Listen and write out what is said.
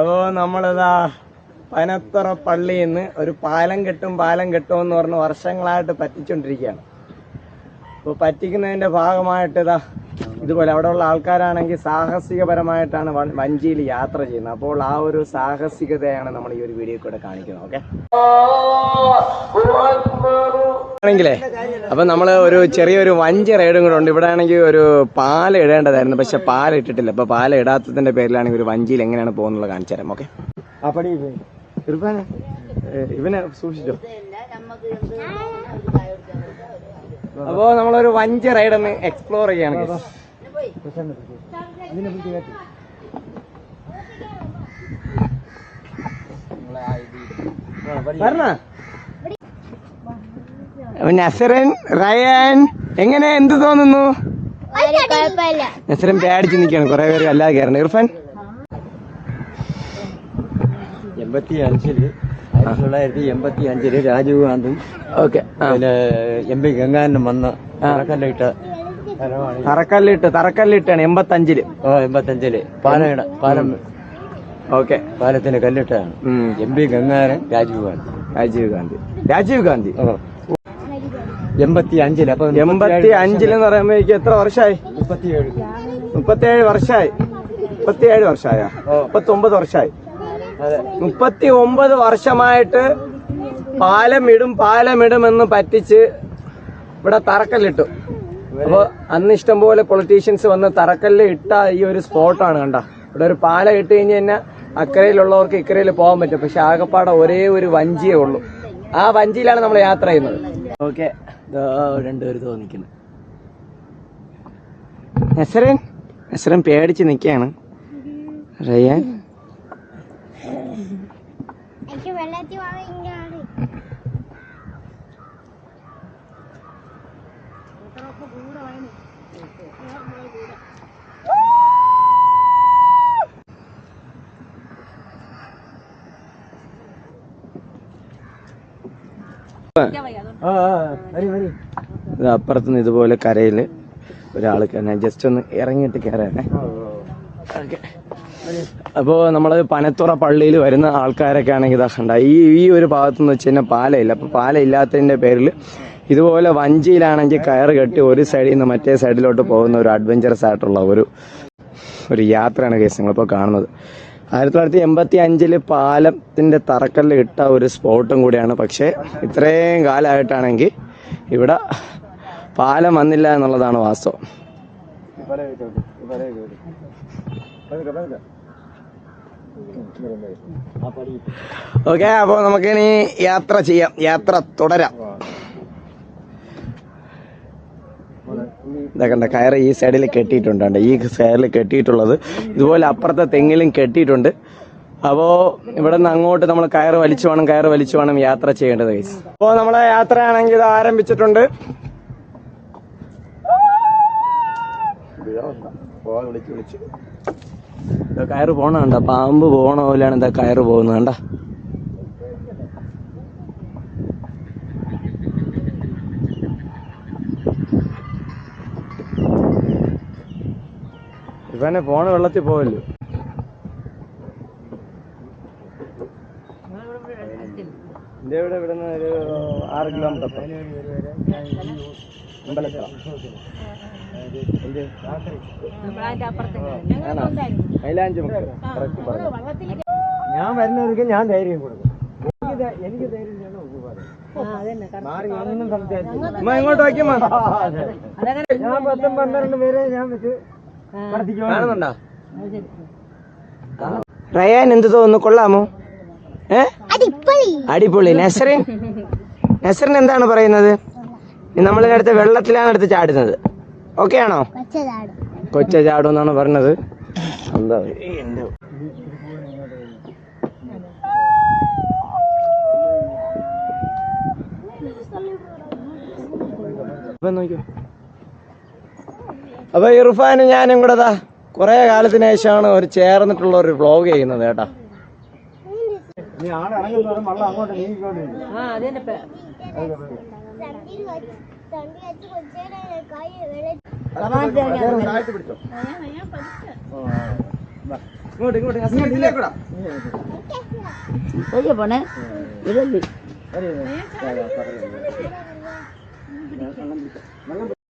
അപ്പോ നമ്മളിതാ പനത്തുറ പള്ളിയിൽ നിന്ന് ഒരു പാലം കെട്ടും പാലം കെട്ടും എന്ന് പറഞ്ഞ് വർഷങ്ങളായിട്ട് പറ്റിച്ചോണ്ടിരിക്കുകയാണ്. അപ്പോൾ പറ്റിക്കുന്നതിന്റെ ഭാഗമായിട്ട് ഇതാ ഇതുപോലെ അവിടെയുള്ള ആൾക്കാരാണെങ്കിൽ സാഹസികപരമായിട്ടാണ് വഞ്ചിയിൽ യാത്ര ചെയ്യുന്നത്. അപ്പോൾ ആ ഒരു സാഹസികതയാണ് നമ്മൾ ഈ ഒരു വീഡിയോ കൂടെ കാണിക്കുന്നത്. ഓക്കെ? ആണെങ്കിലേ? അപ്പൊ നമ്മൾ ഒരു ചെറിയൊരു വഞ്ചി റൈഡും കൂടെ ഉണ്ട്. ഇവിടെ ആണെങ്കിൽ ഒരു പാല ഇടേണ്ടതായിരുന്നു. പക്ഷെ പാല ഇട്ടിട്ടില്ല. അപ്പൊ പാല ഇടാത്തതിന്റെ പേരിലാണെങ്കിൽ ഒരു വഞ്ചിയിൽ എങ്ങനെയാണ് പോകുന്നുള്ളത് കാണിച്ചു തരാം. ഓക്കെ. അപ്പടി ഇവനെ സൂക്ഷിച്ചോ. അപ്പൊ നമ്മളൊരു വഞ്ചി റൈഡ് ഒന്ന് എക്സ്പ്ലോർ ചെയ്യാണ് guys. നസറൻ റയാൻ എങ്ങനെ എന്ത് തോന്നുന്നു? കുഴപ്പമില്ല. നസറൻ പേടിച്ച് നിൽക്കുകയാണ്. കുറെ പേര് അല്ലാതെ കയറണം ഇർഫാൻ? എൺപത്തി അഞ്ചിൽ ആയിരത്തി തൊള്ളായിരത്തി എൺപത്തി അഞ്ചിൽ രാജീവ് ഗാന്ധി ഓക്കെ പിന്നെ എം പി ഗംഗാനും വന്ന് തറക്കല്ലിട്ട തറക്കല്ലിട്ട് തറക്കല്ലിട്ടാണ് എൺപത്തഞ്ചിൽ. ഓ എൺപത്തഞ്ചിൽ. പാലയുടെ പാലം. ഓക്കെ. പാലത്തിന്റെ കല്ലിട്ടാണ് എം പി ഗംഗാനൻ രാജീവ് ഗാന്ധി രാജീവ് ഗാന്ധി രാജീവ് ഗാന്ധി ഓ എൺപത്തി അഞ്ചിൽ അപ്പൊ എൺപത്തി അഞ്ചിലെന്ന് പറയുമ്പോഴേക്ക് എത്ര വർഷമായി മുപ്പത്തിയേഴ്. മുപ്പത്തിയേഴ് വർഷമായി മുപ്പത്തിയേഴ് വർഷമായ മുപ്പത്തി ഒമ്പത് വർഷമായി മുപ്പത്തി ഒമ്പത് വർഷമായിട്ട് പാലമിടും പാലമിടുമെന്ന് പറ്റിച്ച് ഇവിടെ തറക്കല്ലിട്ടു. അപ്പോൾ അന്ന് ഇഷ്ടംപോലെ പൊളിറ്റീഷ്യൻസ് വന്ന് തറക്കല്ല് ഇട്ട ഈ ഒരു സ്പോട്ടാണ് കണ്ട? ഇവിടെ ഒരു പാലം ഇട്ട് കഴിഞ്ഞ് കഴിഞ്ഞാൽ അക്കരയിലുള്ളവർക്ക് ഇക്കരയിൽ പോകാൻ പറ്റും. പക്ഷെ ആകപ്പാടെ ഒരേ ഒരു വഞ്ചിയേ ഉള്ളൂ. ആ വഞ്ചിയിലാണ് നമ്മൾ യാത്ര ചെയ്യുന്നത്. ഓക്കെ. രണ്ടുപേര് തോന്നിക്കുന്നു നസറൻ? നസറൻ പേടിച്ച് നിൽക്കുകയാണ് റയ്യാൻ എനിക്ക് അപ്പുറത്തുനിന്ന് ഇതുപോലെ കരയിൽ ഒരാൾ ഞാൻ ജസ്റ്റ് ഒന്ന് ഇറങ്ങിയിട്ട് കയറാനേ. അപ്പോൾ നമ്മൾ പനത്തുറ പള്ളിയിൽ വരുന്ന ആൾക്കാരൊക്കെ ആണെങ്കിൽ ഇതാ ഈ ഈ ഒരു ഭാഗത്ത് നിന്ന് വെച്ച് കഴിഞ്ഞാൽ പാലയില്ല. അപ്പോൾ പാലം ഇല്ലാത്തതിന്റെ പേരിൽ ഇതുപോലെ വഞ്ചിയിലാണെങ്കിൽ കയറ് കെട്ടി ഒരു സൈഡിൽ നിന്ന് മറ്റേ സൈഡിലോട്ട് പോകുന്ന ഒരു അഡ്വഞ്ചറസ് ആയിട്ടുള്ള ഒരു ഒരു യാത്രയാണ് കേസ് നിങ്ങളിപ്പോൾ കാണുന്നത്. ആയിരത്തി തൊള്ളായിരത്തി എൺപത്തി അഞ്ചിൽ പാലത്തിന്റെ തറക്കല്ല് ഇട്ട ഒരു സ്പോട്ടും കൂടിയാണ്. പക്ഷേ ഇത്രയും കാലമായിട്ടാണെങ്കിൽ ഇവിടെ പാലം വന്നില്ല എന്നുള്ളതാണ് വാസ്തവം. ഓക്കെ അപ്പോൾ നമുക്കിനി യാത്ര ചെയ്യാം. യാത്ര തുടരാം. ഇതാ കണ്ട കയറ് ഈ സൈഡിൽ കെട്ടിയിട്ടുണ്ട്. ഈ സൈഡിൽ കെട്ടിയിട്ടുള്ളത്. ഇതുപോലെ അപ്പുറത്തെ തെങ്ങിലും കെട്ടിയിട്ടുണ്ട്. അപ്പോൾ ഇവിടെ നിന്ന് അങ്ങോട്ട് നമ്മൾ കയർ വലിച്ചു വേണം കയർ വലിച്ചു വേണം യാത്ര ചെയ്യേണ്ടത് ഗൈസ് അപ്പോൾ നമ്മളെ യാത്രയാണെങ്കിൽ ഇത് ആരംഭിച്ചിട്ടുണ്ട്. കയറ് പോണ കണ്ട പാമ്പ് പോണ പോലെയാണ് എന്താ കയറ് പോകുന്നത് കണ്ട. ഇവനെ പോണ വെള്ളത്തിൽ പോവല്ലോ എന്റെ ഇവിടെ ഇവിടെ നിന്ന് ഒരു ആറ് കിലോമീറ്റർ? മൈലാഞ്ചി. ഞാൻ വരുന്നവർക്ക് ഞാൻ ധൈര്യം കൊടുക്കും എനിക്ക് ധൈര്യം. മാറി ഒന്നും. ഉമ്മ ഇങ്ങോട്ട് വയ്ക്കുമ്പോ ഞാൻ പത്തും പന്ത്രണ്ട് പേരെ ഞാൻ വെച്ച്. കാണുന്നുണ്ടോ? റയാൻ എന്ത് തോന്നുന്നു? കൊള്ളാമോ? ഏ? അടിപൊളി. നസറിൻ? നസറിൻ എന്താണ് പറയുന്നത്? നമ്മളിനടുത്ത് വെള്ളത്തിലാണ് എടുത്ത് ചാടുന്നത്. ഓക്കെ ആണോ? കൊച്ച ചാടും എന്നാണ് പറഞ്ഞത്. എന്താ? നോക്കിയോ അപ്പൊ ഇർഫാനും ഞാനും കൂടെ ദാ കുറെ കാലത്തിന് ശേഷമാണ് ഒരു ചേർന്നിട്ടുള്ള ഒരു വ്ലോഗ് ചെയ്യുന്നത് കേട്ടാ ഇങ്ങോട്ട് ഇങ്ങോട്ട് പോണേ ഇതല്ലേ. വെള്ളം